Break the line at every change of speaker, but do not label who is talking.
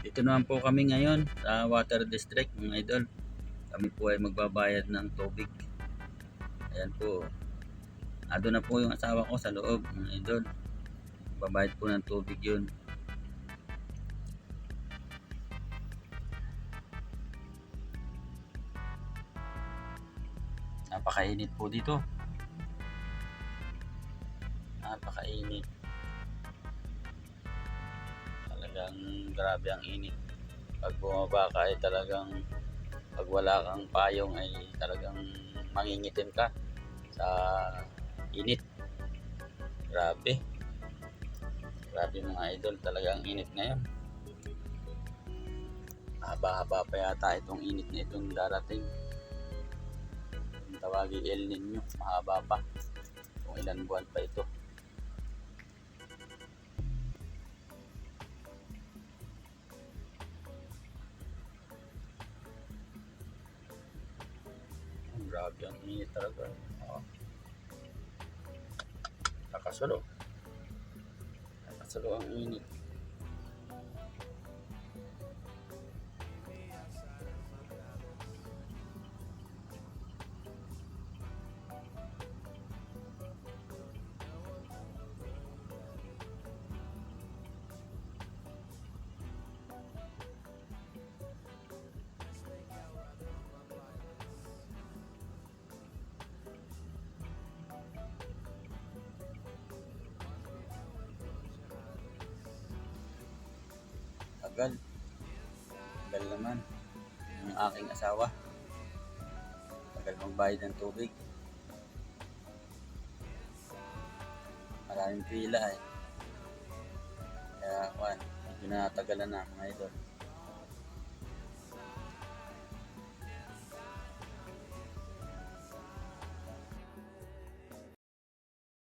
Dito naman po kami ngayon sa Water District mga idol. Kami po ay magbabayad ng tubig. Ayan po. Ado na po yung asawa ko sa loob mga idol. Babayad po ng tubig yun. Napakainit po dito. Napakainit. Talagang grabe ang init. Pag bumaba ka ay talagang pag wala kang payong ay talagang mangingitim ka sa init. Grabe. Grabe mga idol, talagang init ngayon. Haba-haba pa yata itong init na itong darating. Ang tawagin El Nino, mahaba pa. Kung ilan buwan pa ito. Grabe ang init talaga. Oh. Nakasalo. Nakasalo ang init. Tagal. Tagal naman. Yung aking asawa. Tagal magbayad ng tubig. Maraming pila eh. Kaya, kwan, medyo natagalan na mga idol.